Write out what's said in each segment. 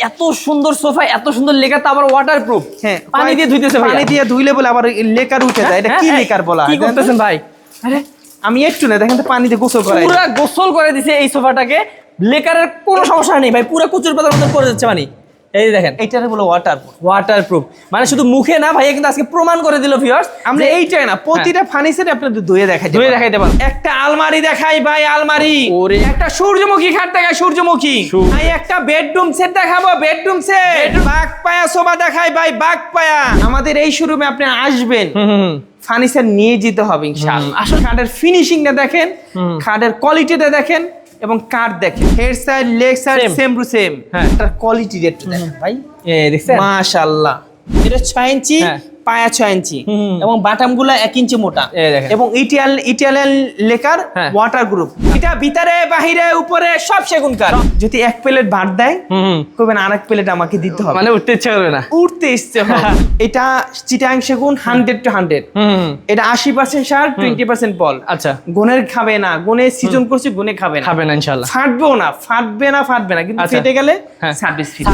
এত সুন্দর সোফা এত সুন্দর লেখা তো আবার ওয়াটার প্রুফ হ্যাঁ পানি দিয়ে ধুইতেছে পানি দিয়ে ধুইলে বলে আবার লেকার উঠে যায়। এটা কি লেকার বলা? হ্যাঁ, কি হয়? করতেছেন ভাই? আরে। আমি একটু না দেখেন তো পানি দিয়ে গোসল করাই। পুরো গোসল করে দিছে এই সোফাটাকে। লেকারের কোনো সমস্যা নেই ভাই পুরো কুচুর পাতার মতো করে যাচ্ছে মানে এই দেখেন। এইটারে বলে ওয়াটার ওয়াটার প্রুফ মানে শুধু মুখে না ভাইয়া কিন্তু আজকে প্রমাণ করে দিল ভিউয়ার্স আমরা এইটাই না প্রতিটা ফার্নিচারে আপনাদের ধুয়ে দেখাই ধুয়ে দেখাইতে পারব। একটা আলমারি দেখাই ভাই আলমারি। ওরে। একটা সূর্যমুখী খাট দেখাই সূর্যমুখী। ভাই একটা বেডরুম সেট দেখাবো বেডরুম সেট বাঘ পায়া সোফা দেখাই ভাই বাঘ পায়া। আমাদের এই শোরুমে আপনি আসবেন। ফার্নিচার নিয়ে যেতে হবে ইনশাআল্লাহ। আসলে খাটের ফিনিশিংটা দেখেন খাটের কোয়ালিটিটা দেখেন। এবং কার দেখে head side leg side same to same হ্যাঁ। কোয়ালিটি রেট দেখেন ভাই। মাশাআল্লাহ। এটা ছয় ইঞ্চি হ্যাঁ। পায়া ছয় ইঞ্চি। এবং বাটামগুলা এক ইঞ্চি মোটা। এবং ইটালিয়ান ইটালিয়ান লেকার হ্যাঁ। ওয়াটার গ্রুপ এটা ভিতরে বাহিরে উপরে সব সেগুন কাঠ যদি এক প্লেট ভাত দেয় হুম করবেন আরেক প্লেট আমাকে দিতে হবে। মানে উঠতে ইচ্ছা করবে না। উঠতে ইচ্ছে হবে। এটা চিটাং সেগুন হান্ড্রেড টু হান্ড্রেড এটা আশি পার্সেন্ট সার টোয়েন্টি পার্সেন্ট বল। আচ্ছা। গুনের খাবে না গুনে সিজন করছি গুনে খাবে না। খাবে না ইনশাল্লাহ ফাটবেও না ফাটবে না ফাটবে না। কিন্তু আচ্ছা। ফেটে গেলে হ্যাঁ। সার্ভিস ফ্রি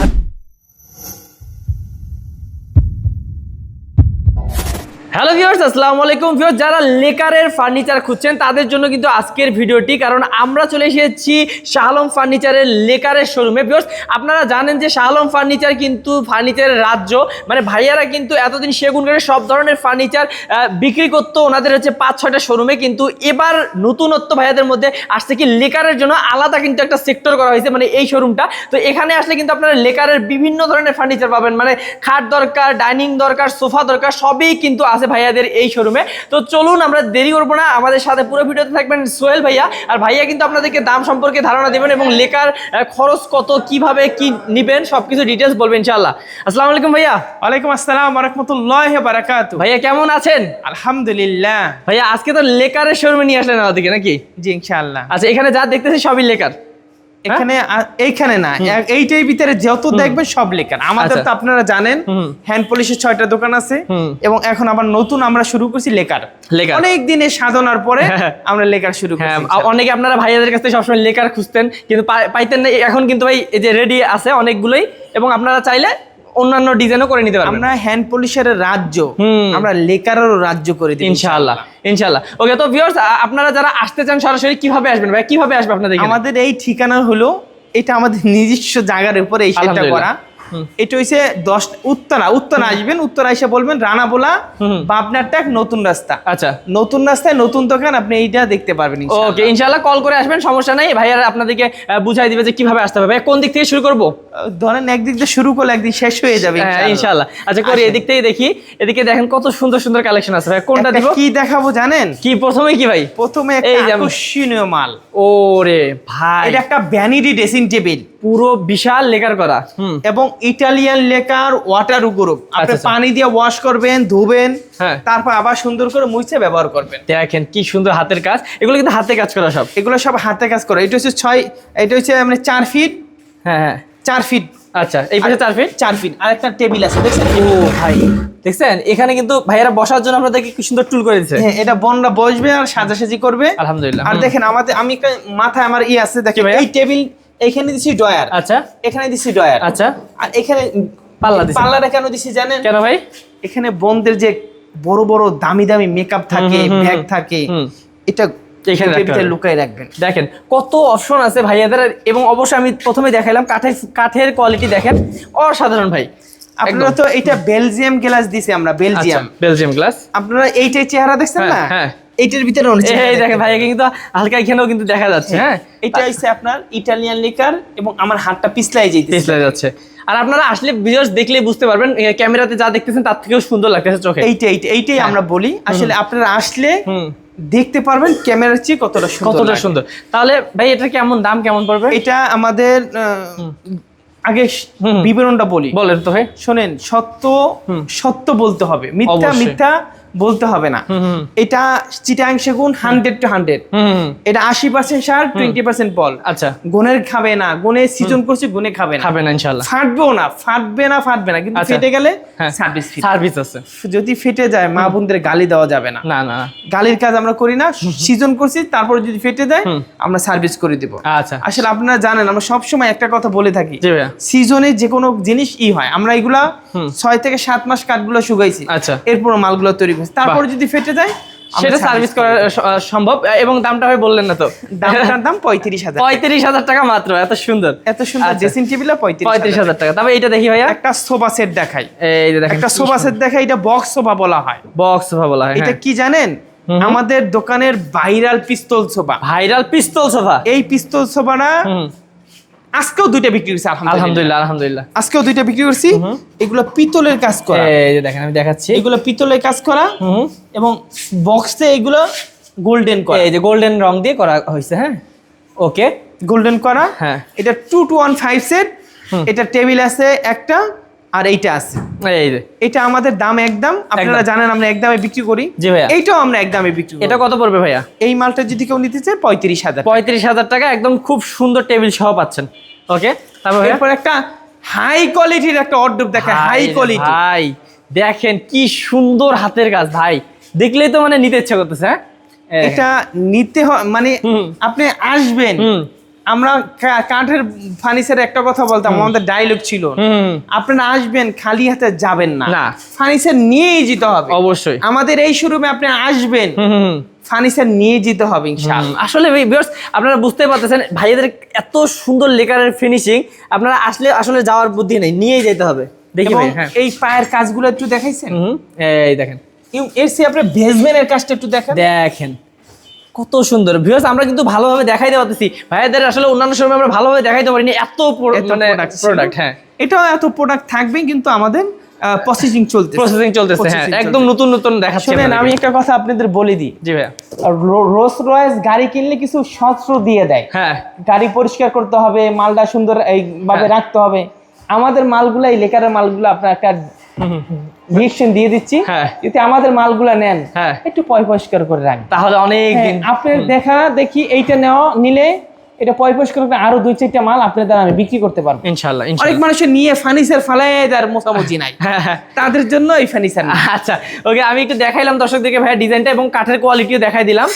হ্যালো ভিউয়ার্স আসসালামু আলাইকুম। ভিউয়ার্স যারা লেকারের ফার্নিচার খুঁজছেন, তাদের জন্য কিন্তু আজকের ভিডিওটি, কারণ আমরা চলে এসেছি শাহলম ফার্নিচারের লেকারের শোরুমে ভিউয়ার্স আপনারা জানেন যে শাহলম ফার্নিচার কিন্তু ফার্নিচারের রাজ্য। মানে ভাইয়ারা কিন্তু এতদিন সেগুন করে সব ধরনের ফার্নিচার বিক্রি করতো। ওনাদের হচ্ছে পাঁচ, ছয়টা শোরুমে কিন্তু এবার নতুনত্ব ভাইয়াদের মধ্যে আসছে কি, লেকারের জন্য আলাদা কিন্তু একটা সেক্টর করা হয়েছে মানে এই শোরুমটা তো এখানে আসলে কিন্তু আপনারা লেকারের বিভিন্ন ধরনের ফার্নিচার পাবেন। মানে খাট দরকার ডাইনিং দরকার সোফা দরকার, সবই কিন্তু ভাইয়াদের এই শোরুমে তো চলুন আমরা দেরি করব না আমাদের সাথে পুরো ভিডিওতে থাকবেন সোহেল ভাইয়া। আর ভাইয়া কিন্তু আপনাদেরকে দাম সম্পর্কে ধারণা দেবেন এবং আহ, খরচ কত কীভাবে কি নিবেন সবকিছু ডিটেলস বলবেন ইনশাআল্লাহ। আসসালামু আলাইকুম ভাইয়া। ওয়ালাইকুম আসসালাম রহমতুল্লাহ বারাকাত ভাইয়া কেমন আছেন? আলহামদুলিল্লাহ। ভাইয়া আজকে তো লেকারের শোরুমে নিয়ে আসলেন আমাদেরকে নাকি? জি ইনশাআল্লাহ। আচ্ছা এখানে যা দেখতেছি সবই লেকার। এখানে এইখানে না। এইটাই ভিতরে যত দেখবেন সব লেখা আমাদের আচ্ছা। তো আপনারা জানেন হ্যান্ড পলিশের ছয়টা দোকান আছে এবং এখন আবার নতুন আমরা শুরু করছি লেকার। লেকার। অনেক দিনের সাধনার পরে হ্যাঁ। আমরা লেকার শুরু হ্যাঁ করছি অনেকে আপনারা ভাইয়াদের কাছ সবসময় লেকার খুঁজতেন কিন্তু পাইতেন না। এখন কিন্তু ভাই এই যে রেডি আছে অনেকগুলোই এবং আপনারা চাইলে অন্যান্য ডিজাইনও করে নিতে পারবেন। আমরা হ্যান্ড পলিশের রাজ্য। আমরা লেকারেরও রাজ্য করে দিই ইনশাআল্লাহ ইনশাআল্লাহ। ওকে তো ভিউয়ার্স আপনারা যারা আসতে চান সরাসরি কীভাবে আসবেন ভাই? কীভাবে আসবে আপনাদের? আমাদের এই ঠিকানা হলো এটা আমাদের নিজস্ব জায়গার উপরে এই সেটটা করা। এটা হইছে দশ উত্তরা উত্তরা আসবেন উত্তরা এসে বলবেন রানা বলা। বাবনার ট্যাগ নতুন রাস্তা। আচ্ছা। নতুন রাস্তায় নতুন দোকান আপনি এইটা দেখতে পারবেন ওকে ইনশাআল্লাহ কল করে আসবেন সমস্যা নাই। ভাইয়ারা আপনাদেরকে বুঝাই দিবে যে কীভাবে আসতে হবে। কোন দিক থেকে শুরু করব? ধরেন একদিক দিয়ে শুরু করলে একদিন শেষ হয়ে যাবে হ্যাঁ, ইনশাআল্লাহ। আচ্ছা করি এদিক থেকে দেখি। এদিকে দেখেন কত সুন্দর সুন্দর কালেকশন আছে। ভাই কোনটা দিব? কি দেখাবো জানেন? কি প্রথমে কি ভাই? প্রথমে এই একটা আকর্ষণীয় মাল। ওরে ভাই। এটা একটা ভ্যানিটি ড্রেসিং টেবিল পুরো বিশাল লেকার করা। এবং ইটালিয়ান লেকার ওয়াটার গ্রুপ আপনি আচ্ছা। পানি দিয়ে ওয়াশ করবেন ধুবেন হ্যাঁ। তারপর আবার সুন্দর করে মুছে ব্যবহার করবেন। দেখেন কি সুন্দর হাতের কাজ। এগুলো কিন্তু হাতে কাজ করা সব। এগুলো সব হাতে কাজ করে। এটা হচ্ছে ছয় এটা হচ্ছে মানে চার ফিট হ্যাঁ হ্যাঁ। চার ফিট আচ্ছা এই পাশে চার ফিট চার ফিট আর একটা টেবিল আছে দেখছেন? ও ভাই দেখছেন? এখানে কিন্তু ভাইয়ারা বসার জন্য আপনাদেরকে কি সুন্দর টুল করে দিচ্ছে হ্যাঁ এটা বনরা বসবে আর সাজাসাজি করবে। আলহামদুলিল্লাহ আর দেখেন আমাদের আমি একটা মাথায় আমার ই আছে দেখেন? এই টেবিল এখানে দিছি ডয়ার আচ্ছা। এখানে দিছি ডয়ার আচ্ছা। আর এখানে পাল্লা দিছি। পাল্লাটা কেন দিছি জানেন? কেন ভাই? এখানে বোনদের যে বড় বড় দামি দামি মেকআপ থাকে ব্যাগ থাকে এটা। লুকাই রাখবেন। দেখেন কত অপশন আছে ভাইয়াদের। এবং অবশ্যই আমি প্রথমে দেখাইলাম কাঠের কাঠের কোয়ালিটি দেখেন। অসাধারণ ভাই। আপনারা তো এটা বেলজিয়াম গ্লাস দিছি আমরা বেলজিয়াম বেলজিয়াম গ্লাস আপনারা এইটাই চেহারা দেখছেন হ্যাঁ, না? হ্যাঁ। এইটার ভিতরে অনেক এই দেখেন ভাইয়া কিন্তু হালকা এখানেও কিন্তু দেখা যাচ্ছে। হ্যাঁ। এটা হচ্ছে আপনার ইটালিয়ান লিকার এবং আমার হাতটা পিছলাই যাইতেছে। পিছলে যাচ্ছে। আর আপনারা আসলে ভিডিওস দেখলে বুঝতে পারবেন ক্যামেরাতে যা দেখতেছেন তার থেকেও সুন্দর লাগতেছে চোখে। এইটা এইটা এইটাই আমরা বলি। আসলে আপনারা আসলে দেখতে পারবেন ক্যামেরার চেয়ে কতটা সুন্দর কতটা সুন্দর। তাহলে ভাই এটা কেমন দাম কেমন পড়বে? এটা আমাদের আগে। বিবরণটা বলি। বলেন তো ভাই। শোনেন সত্য সত্য বলতে হবে। মিথ্যা মিথ্যা বলতে হবে না। এটা চিটাং সেগুন হান্ড্রেড টু হান্ড্রেড। এটা আশি পার্সেন্ট সার টোয়েন্টি পার্সেন্ট বল। আচ্ছা। গুণের খাবে না গুণে সিজন করছে গুণে খাবে না। খাবে না ইনশাল্লাহ ফাটবেও না ফাটবে না ফাটবে না। কিন্তু আচ্ছা। ফেটে গেলে হ্যাঁ। সার্ভিস সার্ভিস আছে। যদি ফেটে যায় মা বোনদের গালি দেওয়া যাবে না। না না। গালির কাজ আমরা করি না সিজন করছি তারপরে যদি ফেটে যায় আমরা সার্ভিস করে দিব। আচ্ছা। আসলে আপনারা জানেন আমরা সবসময় একটা কথা বলে থাকি। সিজনে যে কোনো জিনিস ই হয়। আমরা এগুলা ছয় থেকে সাত মাস কাঠগুলো শুকাইছি। আচ্ছা। এরপর মালগুলো তৈরি করছি তারপরে যদি ফেটে যায় সেটা সার্ভিস করা সম্ভব। এবং দামটা হয় বললেন না তো। দামটার দাম পঁয়ত্রিশ হাজার পঁয়ত্রিশ হাজার টাকা মাত্র এত সুন্দর। এত সুন্দর আচ্ছা। ড্রেসিং টেবিলে পঁয়ত্রিশ হাজার টাকা। তবে এটা দেখি ভাইয়া। একটা সোফা সেট দেখাই। এই একটা সোফা সেট দেখাই এটা বক্স সোফা বলা হয়। বক্স সোফা বলা হয় এটা কি জানেন? আমাদের দোকানের viral pistol sofa. Viral pistol sofa. এই পিস্তল সোফাটা হুম। আজকেও দুইটা বিক্রি করছি আলহামদুলিল্লাহ। আলহামদুলিল্লাহ আজকেও দুইটা বিক্রি করছি। এগুলো পিতলের কাজ করা। এই যে দেখেন আমি দেখাচ্ছি। এগুলো পিতলের কাজ করা হুম এবং বক্সে এগুলো গোল্ডেন করা। এই যে গোল্ডেন রং দিয়ে করা হয়েছে হ্যাঁ? ওকে গোল্ডেন করা। হ্যাঁ। এটা two two one five set এটা টেবিল আছে একটা। আর এইটা আছে। এটা আমাদের দাম একদম আপনারা জানেন আমরা একদমে বিক্রি করি। জি ভাইয়া। এইটাও আমরা একদমে বিক্রি এটা কত পড়বে ভাইয়া? এই মালটা যদি কেউ নিতে চায় পঁয়ত্রিশ হাজার পঁয়ত্রিশ হাজার টাকা একদম খুব সুন্দর টেবিল সহ পাচ্ছেন। ওকে? তারপর এরপর একটা হাই কোয়ালিটির একটা অর্ডার দেখে হাই কোয়ালিটি ভাই দেখেন কি সুন্দর হাতের কাজ ভাই। দেখলেই তো মানে নিতে ইচ্ছা করতেছে হ্যাঁ? এটা নিতে হয় মানে আপনি আসবেন আমরা কাঠের ফার্নিচারে একটা কথা বলতাম আমাদের ডায়লগ ছিল। আপনারা আসবেন খালি হাতে যাবেন না। ফার্নিচার নিয়েই যেতে হবে। অবশ্যই। আমাদের এই শোরুমে আপনি আসবেন ফার্নিচার নিয়ে যেতে হবে আসলে ভিউয়ার্স আপনারা বুঝতে পারতেছেন ভাইয়াদের এত সুন্দর লেকারের ফিনিশিং আপনারা আসলে আসলে যাওয়ার বুদ্ধি নেই নিয়েই যেতে হবে। দেখি হ্যাঁ। এই পায়ের কাজগুলো একটু দেখাইছেন? এই দেখেন। এর- সে আপনি বেসমেন্টের কাজটা একটু দেখেন। দেখেন। কত সুন্দর। ভিউয়ার্স আমরা কিন্তু ভালোভাবে দেখাইতে পারতেছি। ভাইয়াদের আসলে অন্যান্য সময় আমরা ভালোভাবে দেখাইতে পারিনি। এত এত মানে প্রোডাক্ট হ্যাঁ। এটাও এত প্রোডাক্ট থাকবে কিন্তু আমাদের প্রসেসিং চলতে প্রসেসিং চলতেছে হ্যাঁ। একদম নতুন নতুন দেখাচ্ছি শুনেন আমি একটা কথা আপনাদের বলে দিই। জি ভাইয়া। রোলস রয়েস গাড়ি কিনলে কিছু শস্ত্র দিয়ে দেয়। হ্যাঁ। গাড়ি পরিষ্কার করতে হবে মালটা সুন্দর এইভাবে হ্যাঁ। রাখতে হবে। আমাদের মালগুলা এই লেকারের মালগুলো আপনার একটা ডিরেকশন দিয়ে দিচ্ছি। হ্যাঁ। যদি আমাদের মালগুলা নেন হ্যাঁ। একটু পয় পরিষ্কার করে রাখবেন। তাহলে অনেক হ্যাঁ, আপনার দেখা দেখি এইটা নেওয়া নিলে এটা পয় পরিষ্কার করে আরও দুই চারটা মাল আপনার দ্বারা আমি বিক্রি করতে পারব। অনেক মানুষের নিয়ে ফার্নিচার ফালাই তার মোটামুটি নাই। তাদের জন্য এই ফার্নিচার আচ্ছা ওকে আমি একটু দেখাইলাম দর্শকদেরকে ভাইয়া ডিজাইনটা এবং কাঠের কোয়ালিটিও দেখাই দিলাম।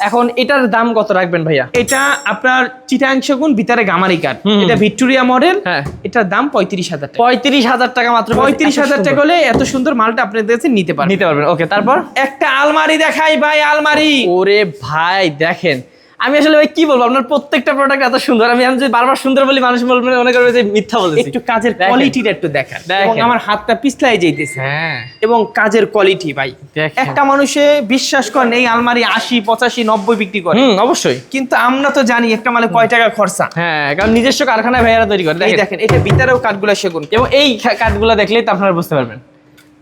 এখন এটার দাম কত রাখবেন ভাইয়া? এটা আপনার চিটাংশ গুণ ভিতরে গামারি কাঠ। এটা ভিক্টোরিয়া মডেল। হ্যাঁ। এটার দাম পঁয়ত্রিশ হাজার পঁয়ত্রিশ হাজার টাকা মাত্র। পঁয়ত্রিশ হাজার টাকা হলে এত সুন্দর মালটা আপনাদের কাছে নিতে পারবেন। নিতে পারবেন। ওকে তারপর? একটা আলমারি দেখাই ভাই আলমারি। ওরে ভাই দেখেন। আমি আসলে ভাই কি বলব আপনার প্রত্যেকটা প্রোডাক্ট এত সুন্দর। আমি আমি যদি বারবার সুন্দর বলি মানুষ বলবে মনে করবে যে মিথ্যা বলতেছি একটু কাজের। কোয়ালিটিটা একটু দেখান। দেখেন। এবং আমার হাতটা পিছলাই যাইতেছে। হ্যাঁ। এবং কাজের কোয়ালিটি ভাই। একটা মানুষে বিশ্বাস করেন এই আলমারি আশি পঁচাশি নব্বই বিক্রি করে। হুম অবশ্যই। কিন্তু আমরা তো জানি একটা মালে কয় টাকা খরচা। হ্যাঁ কারণ নিজস্ব কারখানায় ভাইয়ারা তৈরি করে। এই দেখেন। এটা ভিতরেও কাঠগুলো সেগুন। এবং এই কাঠগুলো দেখলেই তো আপনারা বুঝতে পারবেন।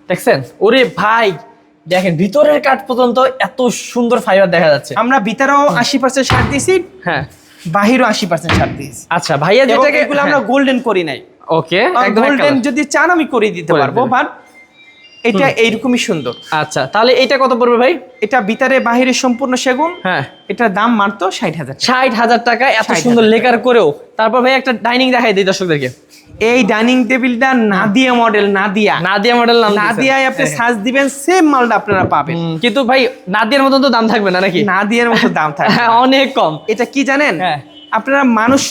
দেখছেন? ওরে ভাই দেখেন ভিতরের কাঠ পর্যন্ত এত সুন্দর ফাইবার দেখা যাচ্ছে। আমরা ভিতরেও আশি পার্সেন্ট সার দিয়েছি হ্যাঁ। বাহিরও আশি পার্সেন্ট ছাড় দিয়েছি। আচ্ছা ভাইয়া যেটাকে এগুলো আমরা গোল্ডেন করি নাই। ওকে গোল্ডেন যদি চান আমি করে দিতে পারব। বাট এটা এইরকমই সুন্দর। আচ্ছা তাহলে এটা কত পড়বে ভাই? এটা ভিতরে বাহিরে সম্পূর্ণ সেগুন। হ্যাঁ। এটার দাম মাত্র ষাট হাজার ষাট হাজার টাকা এত সুন্দর লেকার করেও। তারপর ভাই একটা ডাইনিং দেখাই দিই দর্শকদেরকে। এই ডাইনিং টেবিলটা নাদিয়া মডেল নাদিয়া। নাদিয়া মডেল। নাদিয়ায় আপনি হ্যাঁ। সাজ দিবেন সেম মালটা আপনারা পাবেন। কিন্তু ভাই নাদিয়ার মতন তো দাম থাকবে না নাকি? নাদিয়ার মতো দাম থাকে হ্যাঁ অনেক কম। এটা কি জানেন? হ্যাঁ। আপনারা মানুষ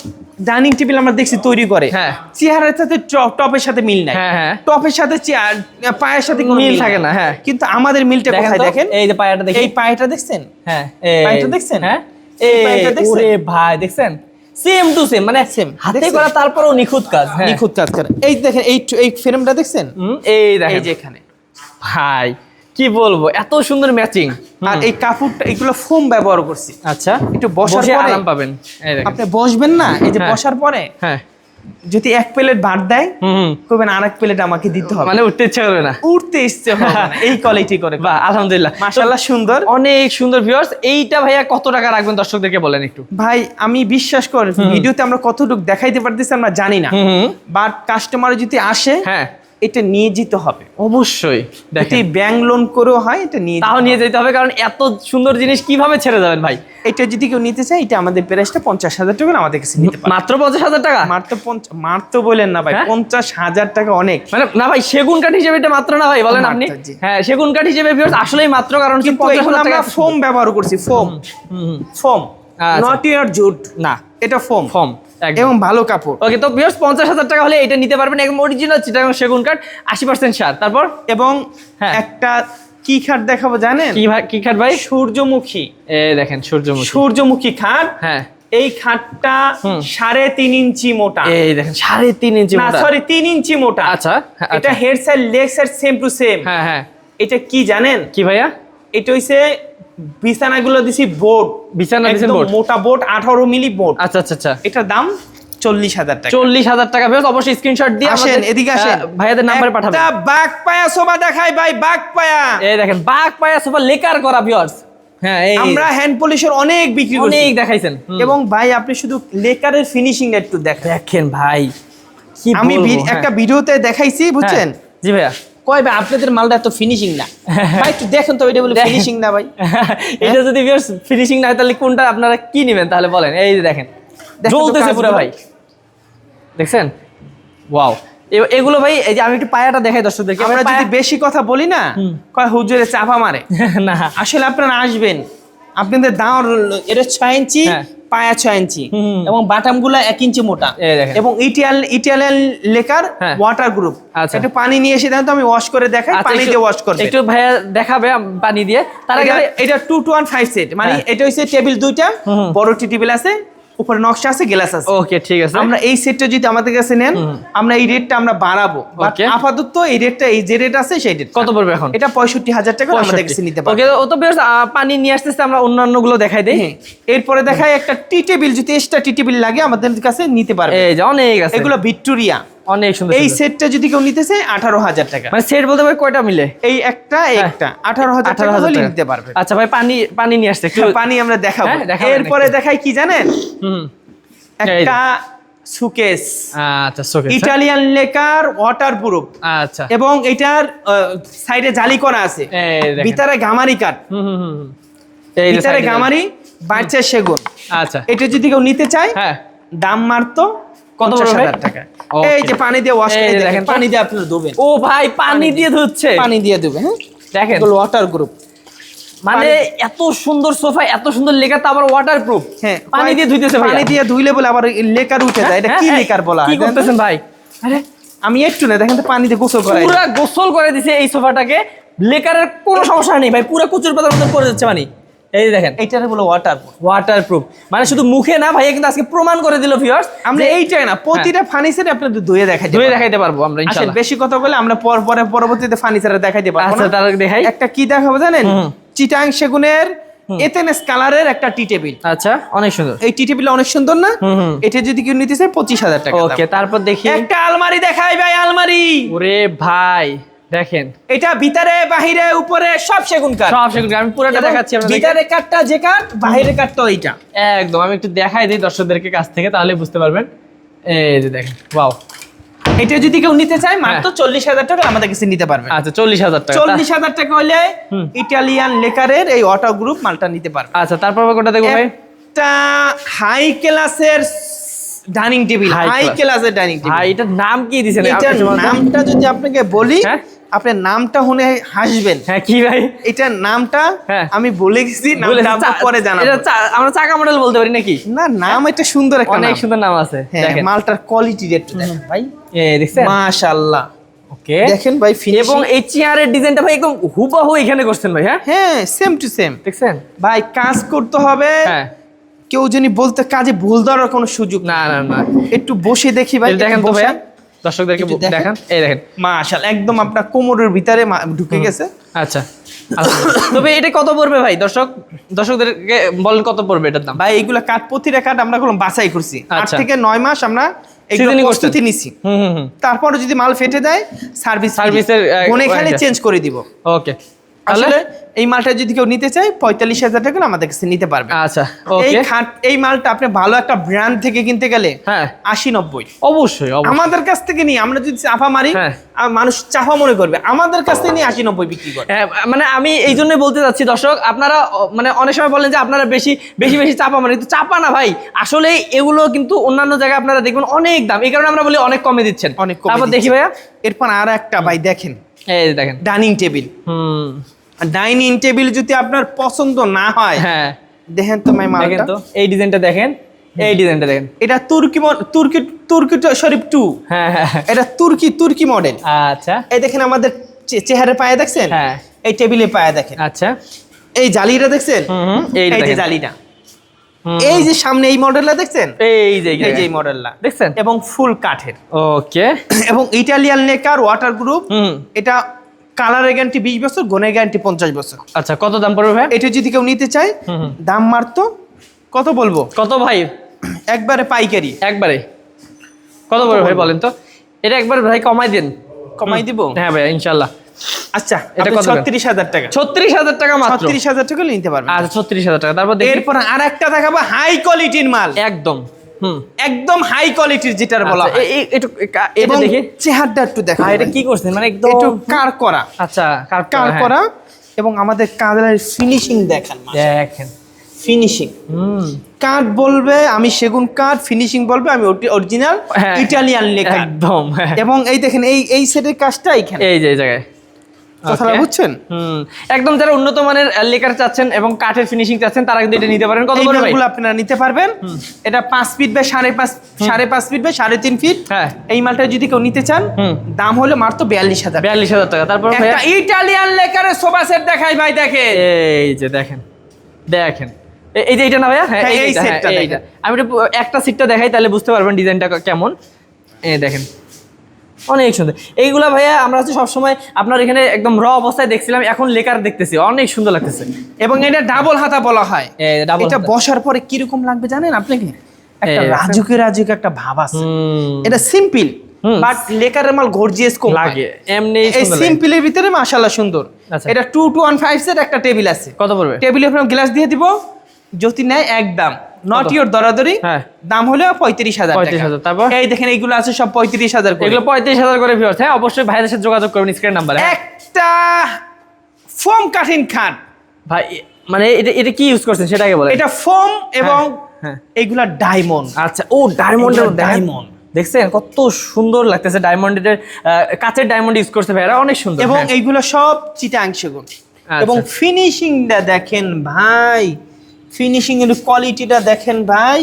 ডাইনিং টেবিল আমরা দেখছি তৈরি করে। হ্যাঁ। চেহারার সাথে টপের সাথে মিল নাই। হ্যাঁ হ্যাঁ। টপের সাথে চেয়ার পায়ের সাথে কোনো মিল থাকে না, হ্যাঁ। কিন্তু আমাদের মিলটা দেখেন কোথায় দেখেন? এই যে পায়াটা দেখি। এই পায়েটা দেখছেন? হ্যাঁ পায়টা দেখছেন? হ্যাঁ। এই এই পায়টা দেখছেন? ওরে ভাই দেখছেন? সেম টু সেম মানে সেম হাতে করা তারপরেও নিখুঁত কাজ। হ্যাঁ। নিখুঁত কাজ করে। এই দেখেন এই এই ফ্রেমটা দেখছেন? এই দেখেন। এই যে এখানে। ভাই কি বলব এত সুন্দর ম্যাচিং। আর এই কাপড়টা এগুলো ফোম ব্যবহার করছি। আচ্ছা একটু বসার পরে- আরাম পাবেন। আপনি বসবেন না? এই যে হ্যাঁ। বসার পরে হ্যাঁ। যদি এক প্লেট ভাত দেয় কবেন আর এক প্লেট আমাকে দিতে হবে। মানে উঠতে ইচ্ছে করবে না। উঠতে ইচ্ছে হবে এই কোয়ালিটি করে বা আলহামদুলিল্লাহ। মাশাআল্লাহ সুন্দর। অনেক সুন্দর ভিউয়ার্স এইটা ভাইয়া কত টাকা রাখবেন দর্শকদেরকে বলেন একটু? ভাই আমি বিশ্বাস করি ভিডিওতে আমরা কতটুকু দেখাইতে পারতেছি আমরা জানি না। বাট কাস্টমার যদি আসে হ্যাঁ। এটা নিয়ে যেতে হবে। অবশ্যই। এটি ব্যাংক লোন করেও হয় এটা নিয়ে তাও নিয়ে যেতে হবে কারণ এত সুন্দর জিনিস কীভাবে ছেড়ে যাবেন ভাই? এটা যদি কেউ নিতে চায় এটা আমাদের প্রাইসটা পঞ্চাশ হাজার টাকা আমাদের কাছে নিতে পারে। মাত্র পঞ্চাশ হাজার টাকা? মাত্র পঞ্চ- মাত্র বলেন না ভাই হ্যাঁ? পঞ্চাশ হাজার টাকা অনেক। মানে না ভাই সেগুন কাঠ হিসেবে এটা মাত্র না ভাই বলেন আপনি? হ্যাঁ সেগুন কাঠ হিসেবে আসলেই মাত্র কারণ কিন্তু 50,000 এগুলো আমরা ফোম ব্যবহার করছি ফোম। ফোম। নট ইয়ার জুট না। এটা ফোম একদম এবং ভালো কাপড়। ওকে তো ভিউয়ার্স পঞ্চাশ হাজার টাকা হলে এটা নিতে পারবেন একদম অরিজিনাল চিটাগাং সেগুন কাঠ আশি পার্সেন্ট সার। তারপর? এবং হ্যাঁ। একটা কি খাট দেখাবো জানেন? কি কাঠ ভাই? সূর্যমুখী। এ দেখেন সূর্যমুখী। সূর্যমুখী খাট। হ্যাঁ। এই খাটটা। সাড়ে তিন ইঞ্চি মোটা। এই দেখেন সাড়ে তিন ইঞ্চি না মোটা। সরি তিন ইঞ্চি মোটা। আচ্ছা হ্যাঁ, এটা আচ্ছা। Head side leg side same to same হ্যাঁ হ্যাঁ। এটা কি জানেন? কি ভাইয়া? এটা হইছে বিছানাগুলো দিছি বোর্ড বিছানা দিছেন board? মোটা বোর্ড আঠারো মিলি বোর্ড আচ্ছা আচ্ছা আচ্ছা। এটার দাম চল্লিশ হাজার টাকা। চল্লিশ হাজার টাকা। ভিউয়ার্স অবশ্যই স্ক্রিনশট দিয়ে আসেন এদিকে আসেন। ভাইয়াদের নাম্বারে পাঠাবেন একটা বাঘ পায়া সোফা দেখাই ভাই বাঘ পায়া এই দেখেন বাঘ পায়া সোফা লেকার করা ভিউয়ার্স হ্যাঁ এই আমরা হ্যান্ড পলিশের অনেক বিক্রি করছি। অনেক দেখাইছেন এবং ভাই আপনি শুধু লেকারের ফিনিশিং একটু দেখেন। দেখেন ভাই আমি হ্যাঁ। একটা ভিডিওতে দেখাইছি বুঝছেন? হ্যাঁ, জি ভাইয়া। কয় ভাই আপনাদের মালটা এত ফিনিশিং না। ভাই একটু দেখেন তো এটা বলে ফিনিশিং না ভাই। এটা যদি ফিনিশিং না হয় তাহলে কোনটা আপনারা কি নেবেন? তাহলে বলেন। এই যে দেখেন। দেখেন জ্বলতেছে পুরো ভাই। দেখছেন? ওয়াও এগুলো ভাই এই যে আমি একটু পায়াটা দেখাই দর্শকদেরকে। আমরা যদি বেশি কথা বলি না কয় হুজুরে চাপা মারে। না। আসলে আপনারা আসবেন। আপনাদের দাঁড় এটা ছয় ইঞ্চি। হ্যাঁ। পায়া ছয় ইঞ্চি এবং বাটামগুলা এক ইঞ্চি মোটা এবং Italian Italian lacquer. Water group আচ্ছা। একটু পানি নিয়ে এসে দেন তো আমি ওয়াশ করে দেখাই আচ্ছা, পানি দিয়ে ওয়াশ করবে একটু ভাইয়া দেখাবে পানি দিয়ে তার আগে এটা- two two one five set মানে হ্যাঁ। এটা হচ্ছে টেবিল দুইটা। বড় টি টেবিল আছে উপরে নকশা আছে গ্লাস আছে। ওকে ঠিক আছে। আমরা এই সেটটা যদি আমাদের কাছে নেন আমরা এই রেটটা আমরা বাড়াবো। আপাতত এই রেটটা এই যে রেট আছে সেই রেট কত পড়বে এখন? এটা পঁয়ষট্টি হাজার টাকা আমাদের কাছে নিতে পারবে। ওকে ও তো বেশ পানি নিয়ে আসতেছে আমরা অন্যান্যগুলো দেখাই দেই। হ্যাঁ। এরপরে দেখায় একটা টি টেবিল যদি এক্সট্রা টি টেবিল লাগে আমাদের কাছে নিতে পারবে। এই যে অনেক আছে। এগুলো ভিক্টোরিয়া। অনেক সুন্দর এই সেটটা যদি কেউ নিতে চায় আঠারো হাজার টাকা। মানে সেট বলতে ভাই কয়টা মিলে? এই একটা হ্যাঁ। একটা। আঠারো হাজার টাকা 18,000 হলে টাকা। নিতে পারবে। আচ্ছা ভাই পানি পানি নিয়ে আসছে পানি আমরা দেখাবো। হ্যাঁ, এরপরে। দেখাই কি জানেন? একটা সুকেস। আচ্ছা showcase Italian lacquer waterproof. আচ্ছা। এবং এটার সাইডে জালি করা আছে। ভিতরে গামারি কাঠ। ভিতরে গামারি বাচ্চা সেগুন। আচ্ছা। এটা যদি কেউ নিতে চায় হ্যাঁ। দাম মারতো কত? হাজার টাকা এই যে পানি দিয়ে ওয়াশ করে দেখেন পানি দিয়ে ধুবেন। ও ভাই পানি দিয়ে ধুচ্ছে। পানি দিয়ে দেবে হ্যাঁ? দেখেন। এগুলো ওয়াটার গ্রুপ মানে এত সুন্দর সোফা এত সুন্দর লেখা তো আবার ওয়াটার প্রুফ হ্যাঁ পানি দিয়ে ধুইতেছে ভাই পানি দিয়ে ধুইলে বলে আবার লেকার উঠে যায়। এটা কি লেকার বলা হ্যাঁ, কি হয় জানেন? তো? করতেছেন ভাই? আরে আমি একটু না দেখেন তো পানি দিয়ে গোসল করে পুরা গোসল করে দিছে এই সোফাটাকে। লেকারের কোনো সমস্যা নেই ভাই পুরো কুচুর পাতার মতো করে যাচ্ছে মানে এই দেখেন। এইটারে বলে মানে শুধু মুখে না ভাই কিন্তু আজকে প্রমাণ করে দিল ভিউয়ার্স আমরা এইটাই না প্রতিটা ফার্নিচারে আপনাদের ধুয়ে দেখাই ধুয়ে দেখাইতে পারব আমরা ইনশাআল্লাহ বেশি কথা বলে আমরা পর পরে পরবর্তীতে ফার্নিচারে দেখাইতে পারব আচ্ছা তার দেখাই। একটা কি দেখাবো জানেন? চিটাং সেগুনের এতেনেস কালারের একটা টি টেবিল। আচ্ছা অনেক সুন্দর। এই টি টেবিল অনেক সুন্দর না। এটা যদি কেউ নিতে চায় পঁচিশ হাজার টাকা ওকে তারপর দেখি। একটা আলমারি দেখাই ভাই আলমারি। ওরে ভাই। দেখেন। এটা ভিতরে বাহিরে উপরে সব সেগুন কাঠ। সব সেগুলো আমি পুরোটা দেখাচ্ছি আপনাদেরকে। ভিতরে কাঠটা যে কাঠ বাহিরে কাঠটা ওইটা। একদম আমি একটু দেখাই দিই দর্শকদেরকে কাছ থেকে তাহলে বুঝতে পারবেন। এই যে দেখেন ওয়াও। এটা যদি কেউ নিতে চায় মাত্র চল্লিশ হাজার টাকা আমাদের কাছে নিতে পারবে। আচ্ছা চল্লিশ হাজার টাকা। চল্লিশ হাজার টাকা হলে ইটালিয়ান লেকারের এই অটো গ্রুপ মালটা নিতে পারবে। আচ্ছা তারপর কোনটা দেখব ভাই? একটা হাই ক্লাসের ডাইনিং টেবিল হাই ক্লাসের ডাইনিং টেবিল। এটার নাম কি এটার বলুন তো? নামটা যদি আপনাকে বলি হ্যাঁ? আপনার নামটা শুনে হাসবেন। হ্যাঁ কি ভাই? এটার নামটা হ্যাঁ। আমি বলে গেছি নামটা পরে জানাব। এটা আমরা চাকা মডেল বলতে পারি নাকি? না নাম এটা সুন্দর একটা অনেক সুন্দর নাম আছে হ্যাঁ দেখেন। মালটার কোয়ালিটি রেট দেখেন ভাই। এই দেখছেন? মাশাআল্লাহ। ওকে। দেখেন ভাই এবং এই চেয়ারের ডিজাইনটা ভাই একদম হুবাহু এখানে করছেন ভাই হ্যাঁ? হ্যাঁ সেম টু সেম দেখছেন? ভাই কাজ করতে হবে। হ্যাঁ। কেউ যদি বলতে কাজে ভুল দেওয়ার কোনো সুযোগ না না না। একটু বসে দেখি ভাই দেখেন তো ভাইয়া। দর্শকদেরকে দেখান। এই দেখেন। মাশাল একদম আপনার কোমরের ভিতরে ঢুকে গেছে। আচ্ছা। তবে এটা কত পড়বে ভাই? দর্শক দর্শকদেরকে বলেন কত পড়বে এটার দাম? ভাই এগুলো কাঠ প্রতিটা কাঠ আমরা কোনো বাছাই করছি। আট আচ্ছা। থেকে নয় মাস আমরা তারপর প্রস্তুতি নিছি। হুম হুম হুম। তারপরে যদি মাল ফেটে দেয় সার্ভিস সার্ভিসের চেঞ্জ করে দিব। ওকে। আসলে এই মালটা যদি কেউ নিতে চায় পঁয়তাল্লিশ হাজার টাকা আমাদের কাছে নিতে পারবে। আচ্ছা এই খাট এই মালটা আপনি ভালো একটা ব্র্যান্ড থেকে কিনতে গেলে হ্যাঁ। আশি নব্বই। অবশ্যই আমাদের কাছ থেকে নিয়ে আমরা যদি চাপা মারি হ্যাঁ। মানুষ চাপা মনে করবে। আমাদের কাছ থেকে নিয়ে আশি নব্বই বিক্রি করে। হ্যাঁ, মানে আমি এই জন্য বলতে চাচ্ছি দর্শক আপনারা মানে অনেক সময় বলেন যে আপনারা বেশি বেশি বেশি চাপা মানে কিন্তু চাপা না ভাই। আসলে এগুলো কিন্তু অন্যান্য জায়গায় আপনারা দেখবেন অনেক দাম। এই কারণে আমরা বলি অনেক কমে দিচ্ছেন। অনেক কমে তারপর দেখি ভাইয়া। এরপর আর একটা ভাই দেখেন। এই দেখেন। Dining table. হুম। ডাইনিং টেবিল যদি আপনার পছন্দ না হয় হ্যাঁ। দেখেন তো দেখেন মালটা। তো এই ডিজাইনটা দেখেন এই ডিজাইনটা দেখেন। এটা তুর্কি তুর্কি তুর্কি শরীফ টু। হ্যাঁ হ্যাঁ। এটা তুর্কি তুর্কি মডেল আচ্ছা। এই দেখেন আমাদের চেহারা পায়ে দেখছেন? হ্যাঁ। এই টেবিলে পায়ে দেখেন। আচ্ছা। এই জালিটা দেখছেন? এই যে জালিটা। এই যে সামনে এই মডেলটা দেখছেন? এই যে এই যে এই মডেলটা দেখছেন? এবং ফুল কাঠের। ওকে এবং ইটালিয়ান নেকার ওয়াটার গ্রুপ এটা কালারের গ্যারান্টি বিশ বছর গনের গ্যারান্টি পঞ্চাশ বছর। আচ্ছা কত দাম পড়বে ভাই? এটা যদি কেউ নিতে চায়। দাম মারতো কত বলব? কত ভাই? একবারে পাইকারি। একবারে। কত পড়বে ভাই বলেন তো? এটা একবার ভাই কমাই দিন। কমাই দিব? হ্যাঁ ভাই ইনশাল্লাহ আচ্ছা এটা কত দেবেন? ছত্রিশ হাজার টাকা। ছত্রিশ হাজার টাকা মাত্র? ছত্রিশ হাজার টাকা নিতে পারবেন। আচ্ছা ছত্রিশ হাজার টাকা। তারপর এরপর আর একটা দেখাবো হাই কোয়ালিটির মাল। একদম। একদম হাই কোয়ালিটির যেটার বলা আচ্ছা, এ- একটু এটা দেখি। চেহারটা একটু দেখা এটা কি করছেন? মানে একদম একটু কার করা। আচ্ছা কার কার হ্যাঁ। করা এবং আমাদের কালারের ফিনিশিং দেখান দেখেন। ফিনিশিং হুম। কাঠ বলবে আমি সেগুন কাঠ ফিনিশিং বলবে আমি অরিজিনাল হ্যাঁ। ইটালিয়ান লেখা। একদম হ্যাঁ। এবং এই দেখেন এই এই সেটের কাজটা এইখানে। এই যে এই জায়গায়। কথাটা. বুঝছেন? হুম। একদম যারা উন্নত মানের লেকার চাচ্ছেন এবং কাঠের ফিনিশিং চাচ্ছেন তারা কিন্তু এটা নিতে পারেন কত করে ভাই? আপনারা নিতে পারবেন। এটা পাঁচ ফিট বাই সাড়ে পাঁচ সাড়ে পাঁচ ফিট বাই সাড়ে তিন ফিট হ্যাঁ। এই মালটা যদি কেউ নিতে চান দাম হলো মাত্র বিয়াল্লিশ হাজার বিয়াল্লিশ হাজার টাকা। তারপর ইটালিয়ান লেকারের সোফা সেট দেখাই ভাই দেখে এই যে দেখেন দেখেন। এই যে এটা না ভাইয়া? হ্যাঁ হ্যাঁ, এই এইটা, হ্যাঁ, সেটটা আমি একটা সিটটা দেখাই তাহলে বুঝতে পারবেন ডিজাইনটা কেমন। এই দেখেন। অনেক সুন্দর। এইগুলা ভাইয়া আমরা হচ্ছে সবসময় আপনার এখানে একদম র অবস্থায় দেখছিলাম এখন লেকার দেখতেছি। অনেক সুন্দর লাগতেছে। এবং এটা ডাবল হাতা বলা হয়। এটা বসার পরে কীরকম লাগবে জানেন আপনাকে একটা রাজুকে রাজুকে একটা ভাব আছে। এটা সিম্পল বাট লেকারের মাল গর্জিয়াস কম লাগে। এমনি এই। সিম্পলের ভিতরে মাশাআল্লাহ সুন্দর। আচ্ছা। এটা two two one five set একটা টেবিল আছে। কত পড়বে? টেবিলের উপর গ্লাস দিয়ে দিব। যদি নেয় একদম। নট? ইওর দরাদরি হ্যাঁ। দাম হলো পঁয়ত্রিশ হাজার 35,000 তারপর? এই দেখেন এইগুলো আছে সব পঁয়ত্রিশ হাজার করে এগুলো পঁয়ত্রিশ হাজার করে ভিউয়ার্স হ্যাঁ অবশ্যই ভাইদের সাথে যোগাযোগ করবেন স্ক্রিন নাম্বারে একটা ফোম কাঠিন খাট ভাই মানে এটা এটা কি ইউজ করছেন সেটাকে বলে এটা ফোম এবং হ্যাঁ। এইগুলা ডায়মন্ড আচ্ছা ও ডায়মন্ডের ডায়মন্ড দেখছেন কত সুন্দর লাগতেছে ডায়মন্ডের কাঁচের ডায়মন্ড ইউজ করছে ভাইরা অনেক সুন্দর এবং হ্যাঁ। এইগুলো সব চিটাংশে আচ্ছা। এবং ফিনিশিংটা দেখেন ভাই ফিনিশিং এর কোয়ালিটিটা দেখেন ভাই।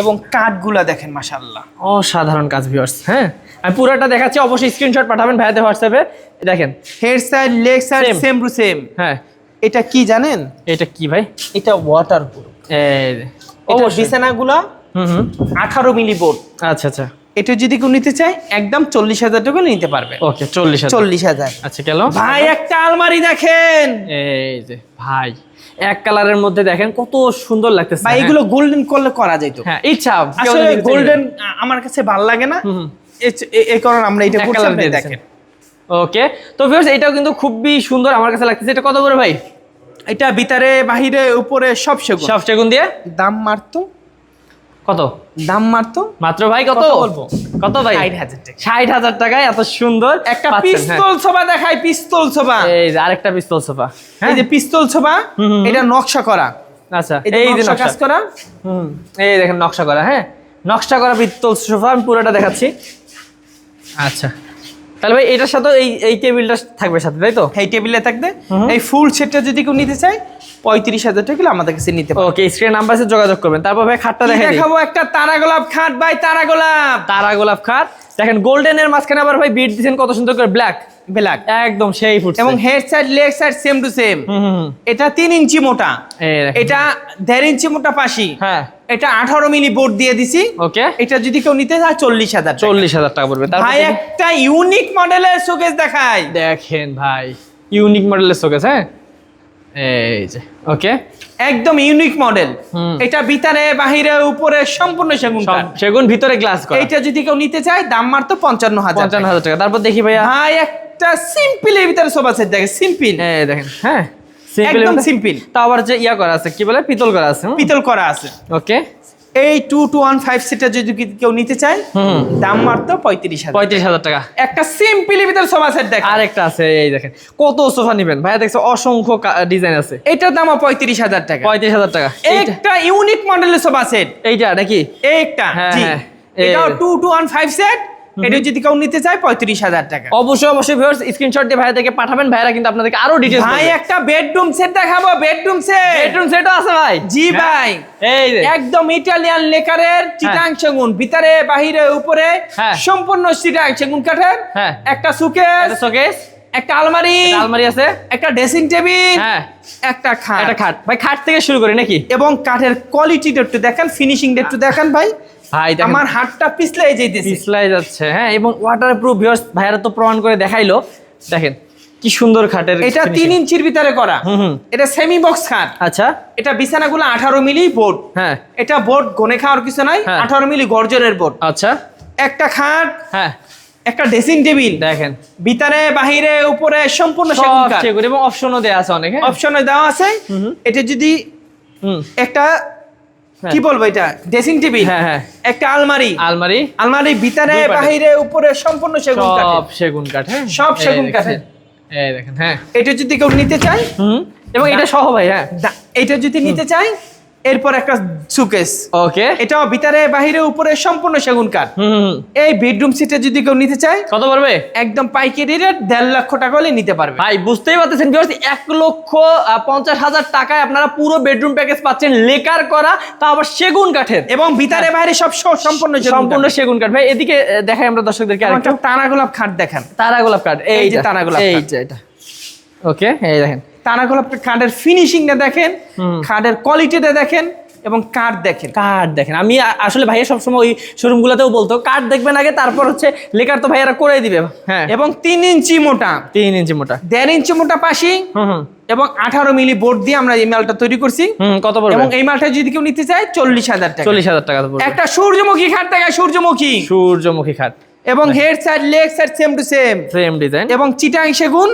এবং কাঠগুলা দেখেন মাশাআল্লাহ। অসাধারণ কাজ ভিউয়ার্স হ্যাঁ? আমি পুরোটা দেখাচ্ছি অবশ্যই স্ক্রিনশট পাঠাবেন ভাইয়াদের হোয়াটসঅ্যাপে দেখেন। Head side leg side. Same to same হ্যাঁ। এটা কি জানেন? এটা কি ভাই? এটা ওয়াটারপ্রুফ এই। এটা। বিছানাগুলা হুম হুম। আঠারো মিলি বোর্ড আচ্ছা আচ্ছা। এটা যদি কেউ নিতে চায় একদম চল্লিশ হাজার টাকা নিতে পারবে। ওকে চল্লিশ চল্লিশ হাজার। আচ্ছা গেল। ভাই একটা আলমারি দেখেন। এই যে ভাই এক কালারের মধ্যে দেখেন কত সুন্দর লাগতেছে। ভাই হ্যাঁ। এগুলো গোল্ডেন করলে করা যাইতো হ্যাঁ ইচ্ছা আসলে গোল্ডেন আমার কাছে ভালো লাগে না। এই কারণে আমরা এটা আপনি দিয়ে দেখেন। ওকে তো ভিউয়ার্স এটাও কিন্তু খুবই সুন্দর আমার কাছে লাগতেছে। এটা কত করে ভাই? এটা ভিতরে বাহিরে উপরে সব সেগুন। সব সেগুন দিয়ে? দাম মারতো কত? দাম মারতো মাত্র ভাই কত? বলব? কত ভাই? ষাট হাজার টাকা। টাকায় এত সুন্দর একটা হ্যাঁ। পিস্তল সোফা দেখাই পিস্তল সোফা এই যে আরেকটা পিস্তল সোফা এই যে পিস্তল সোফা। এটা নকশা করা। আচ্ছা এই যে নকশা করা। হুম এই দেখেন নকশা করা হ্যাঁ। নকশা করা পিস্তল সোফা আমি পুরোটা দেখাচ্ছি। আচ্ছা। তাহলে ভাই এটার সাথে এই এই টেবিলটা থাকবে সাথে তাই তো? এই টেবিলে থাকবে। এই ফুল সেটটা যদি কেউ নিতে চায় পঁয়ত্রিশ হাজার টাকা আমাদের কাছে নিতে ওকে স্ক্রিন নাম্বার সাথে যোগাযোগ করবেন। তারপর ভাই খাটটা কি দেখাই দেখাবো? একটা তারা গোলাপ খাট ভাই তারা গোলাপ তারা গোলাপ খাট। দেখেন গোল্ডেনের মাঝখানে আবার ভাই বিট দিয়েছেন কত সুন্দর করে ব্ল্যাক ব্ল্যাক একদম সেই ফুটছে। এবং head side leg side same to same. এটা তিন ইঞ্চি মোটা। এটা দেড় ইঞ্চি মোটা পাশি। হ্যাঁ। এটা আঠারো মিলি বোর্ড দিয়ে দিছি। ওকে এটা যদি কেউ নিতে চায় চল্লিশ হাজার চল্লিশ হাজার টাকা পড়বে। ভাই একটা ইউনিক মডেলের শোকেস দেখায় দেখেন ভাই ইউনিক মডেলের শোকেস হ্যাঁ? এই যে। ওকে একদম ইউনিক মডেল এটা ভিতরে বাহিরে উপরে সম্পূর্ণ সেগুন সেগুন ভিতরে গ্লাস করা। এইটা যদি কেউ নিতে চায় দাম মাত্র পঞ্চান্ন হাজার পঞ্চান্ন হাজার টাকা। তারপর দেখি ভাইয়া। হ্যাঁ একটা সিম্পল এর ভিতরে সোফা সেট দেখে সিম্পল এই দেখেন হ্যাঁ? একদম সিম্পল তা আবার যে ইয়া করা আছে কি বলে? পিতল করা আছে পিতল করা আছে। ওকে এই two two one five seater যদি কেউ নিতে চায় দাম মাত্র পঁয়ত্রিশ হাজার পঁয়ত্রিশ হাজার টাকা। একটা সিম্পল ভিতরে সোফা সেট আর একটা আছে এই দেখেন। কত সোফা নিবেন? ভাইয়া দেখছ অসংখ্য ডিজাইন আছে। এটার দাম পঁয়ত্রিশ হাজার টাকা। পঁয়ত্রিশ হাজার টাকা। এইটা একটা ইউনিক মডেলের সোফা সেট এইটা নাকি? একটা হ্যাঁ, হ্যাঁ। এটাও two two one five set এটা যদি কেউ নিতে চায় পঁয়ত্রিশ হাজার টাকা। অবশ্যই অবশ্যই ভিউয়ার্স স্ক্রিনশট দিয়ে ভাইয়া থেকে পাঠাবেন। ভাইরা কিন্তু আপনাদেরকে আরও ডিটেইলস ভাই একটা বেডরুম সেট দেখাবো বেডরুম সেট বেডরুম সেটও আছে ভাই। জি হ্যাঁ। ভাই। এই একদম ইটালিয়ান লেকারের চিটাং সেগুন ভিতরে বাহিরে উপরে হ্যাঁ। সম্পূর্ণ চিটাং সেগুন কাঠের। হ্যাঁ। একটা সুকেস শোকেস একটা আলমারি। আলমারি আছে। একটা ড্রেসিং টেবিল হ্যাঁ। একটা খাট। একটা খাট। ভাই খাট থেকে শুরু করি নাকি? এবং কাঠের কোয়ালিটিটা একটু দেখেন ফিনিশিংটা একটু দেখেন ভাই। ভাই আমার হাতটা পিছলে যেতেছে পিছলাই যাচ্ছে হ্যাঁ এবং ওয়াটার প্রুফ ভিউয়ার্স ভাইয়ারা তো প্রমাণ করে দেখাইলো। দেখেন কি সুন্দর খাটের এটা তিন ইঞ্চির ভিতরে করা। এটা সেমি বক্স খাট। আচ্ছা। এটা বিছানাগুলো আঠারো মিলি বোর্ড হ্যাঁ। এটা বোর্ড গনে খাওয়ার কিছু নাই হ্যাঁ। আঠারো মিলি গর্জনের বোর্ড আচ্ছা। একটা খাট হ্যাঁ। একটা ড্রেসিং টেবিল দেখেন। ভিতরে বাহিরে উপরে সম্পূর্ণ এবং অপশনও দেয়া আছে অনেক। অপশনে দেওয়া আছে। এটা যদি হুম। একটা। কি বলব এটা? ড্রেসিং টেবিল হ্যাঁ হ্যাঁ। একটা আলমারি। আলমারি। আলমারি ভিতরে বাইরে বাহিরে উপরে সম্পূর্ণ সেগুন কাঠ সব সেগুন কাঠ হ্যাঁ। সব সেগুন কাঠ। এই দেখেন হ্যাঁ। এটা যদি কেউ নিতে চায় হুম। এবং এটা সহ ভাই হ্যাঁ। এটা যদি নিতে চায় এরপর একটা সুকেস ওকে এটাও ভিতরে বাহিরে উপরে সম্পূর্ণ সেগুন কাঠ। এই বেডরুম সিটে যদি কেউ নিতে চায় কত পারবে একদম পাইকারি রেট দেড় লক্ষ টাকা হলে নিতে পারবে। ভাই বুঝতেই পারতেছেন এক লক্ষ পঞ্চাশ হাজার টাকায় আপনারা পুরো বেডরুম প্যাকেজ পাচ্ছেন লেকার করা তা আবার সেগুন কাঠের। এবং ভিতরে বাইরে সব সম্পূর্ণ সম্পূর্ণ সেগুন কাঠ। ভাই এদিকে দেখাই আমরা দর্শকদেরকে আরেকটু। তারা গোলাপ খাট দেখান। তারা গোলাপ কাঠ এই এই যে তারা গোলাপ কাঠ। এইটা এটা। ওকে এই দেখেন। তারা গোলাপ খাটের ফিনিশিংটা দেখেন। খাটের কোয়ালিটিটা দেখেন এবং কাঠ দেখেন। কাঠ দেখেন। আমি আসলে ভাইয়া সবসময় ওই শোরুমগুলোতেও বলতো কাঠ দেখবেন আগে তারপর হচ্ছে লেকার তো ভাইয়ারা করে দিবে। হ্যাঁ। এবং তিন ইঞ্চি মোটা। তিন ইঞ্চি মোটা। দেড় ইঞ্চি মোটা পাশি এবং আঠারো মিলি বোর্ড দিয়ে আমরা এই মালটা তৈরি করছি। কত এবং এই মালটা যদি কেউ নিতে চায় চল্লিশ হাজার টাকা। চল্লিশ হাজার টাকা পড়বে। একটা সূর্যমুখী খাট দেখায় সূর্যমুখী। সূর্যমুখী খাট। এবং head side leg side same to same same design এবং চিটাং সেগুন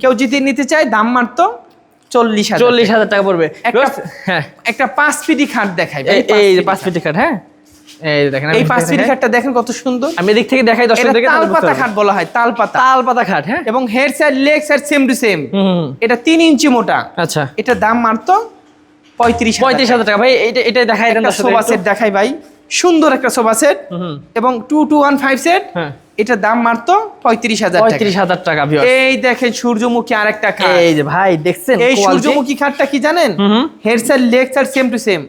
কেউ যদি নিতে চায় দাম মাত্র চল্লিশ চল্লিশ হাজার টাকা পড়বে। একটা হ্যাঁ। একটা পাঁচ ফিটি খাট দেখাই এই- পাঁচ ফিটি খাট। হ্যাঁ? এই দেখেন এই পাঁচ ফিটি খাটটা দেখেন কত সুন্দর। আমি এদিক থেকে দেখাই দর্শক এটা দেখে তাল পাতা খাট বলা হয় তাল পাতা তাল পাতা খাট হ্যাঁ? এবং head side leg side same to same. এটা তিন ইঞ্চি মোটা। আচ্ছা। এটা দাম মাত্র পঁয়ত্রিশ পঁয়ত্রিশ হাজার টাকা। ভাই এটা এটা দেখাই দেন সোফা সেট দেখাই ভাই। সুন্দর একটা সোফা সেট। এবং two two one five set হ্যাঁ। এটা দাম মাত্র পঁয়ত্রিশ হাজার পঁয়ত্রিশ হাজার টাকা এই দেখেন সূর্যমুখী আর একটা এই যে ভাই দেখছেন এই সূর্যমুখী খাটটা কি জানেন? হুম হুম। Head side leg side same to same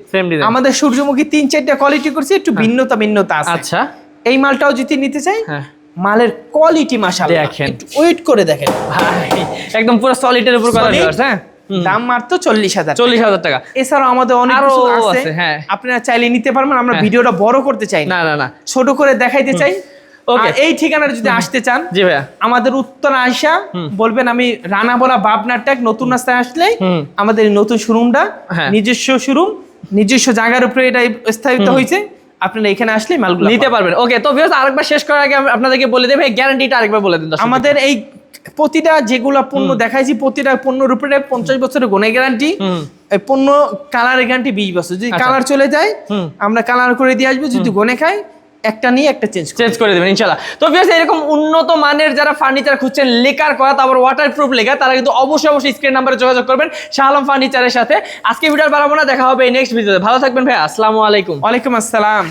আমাদের সূর্যমুখী তিন চারটা কোয়ালিটি করছে একটু ভিন্নতা ভিন্নতা আছে। আচ্ছা। এই মালটাও যদি নিতে চাই হ্যাঁ। মালের কোয়ালিটি মাশাআল্লাহ। দেখেন। ওয়েট করে দেখেন। ভাই একদম পুরো সলিডের উপর কথা Solid? হ্যাঁ। দাম মাত্র চল্লিশ হাজার চল্লিশ হাজার টাকা। এছাড়াও আমাদের অনেক আছে। হ্যাঁ। আপনারা চাইলে নিতে পারবেন আমরা হ্যাঁ। ভিডিওটা বড় করতে চাই না। না না ছোট করে দেখাইতে চাই. আর এই ঠিকানার যদি আসতে চান জি ভাইয়া। আমাদের উত্তর আয়সা বলবেন আমি রানা বলা বাবনার ট্যাগ নতুন রাস্তায় আসলে আমাদের নতুন শোরুমটা হ্যাঁ। নিজস্ব শোরুম নিজস্ব জায়গার উপরে এটা স্থাপিত হয়েছে। আপনারা এখানে আসলে মালগুলো নিতে পারবেন। ওকে তো ভিউয়ার্স আরেকবার শেষ করার আগে আপনাদেরকে বলে দেব গ্যারান্টিটা আরেকবার বলে দিন আমাদের এই প্রতিটা যেগুলো পণ্য দেখাইছি প্রতিটা পণ্যের উপরে পঞ্চাশ বছরের গুণে গ্যারান্টি পণ্য কালারের গ্যারান্টি বিশ বছর। যদি আচ্ছা। কালার চলে যায় আমরা কালার করে দিয়ে আসব যদি গনে খাই একটা নিয়ে একটা চেঞ্জ চেঞ্জ করে দেবেন ইনশাল্লাহ তো ভিউয়ার্স এরকম উন্নত মানের যারা ফার্নিচার খুঁজছেন লেকার করা তারপর ওয়াটার প্রুফ লেখা তারা কিন্তু অবশ্যই অবশ্যই স্ক্রিন নাম্বারে যোগাযোগ করবেন শাহ আলম ফার্নিচারের সাথে। আজকে ভিডিও বাড়াবো না দেখা হবে নেক্সট ভিডিওতে ভালো থাকবেন ভাই আসসালামু আলাইকুম। ওয়ালাইকুম আসসালাম।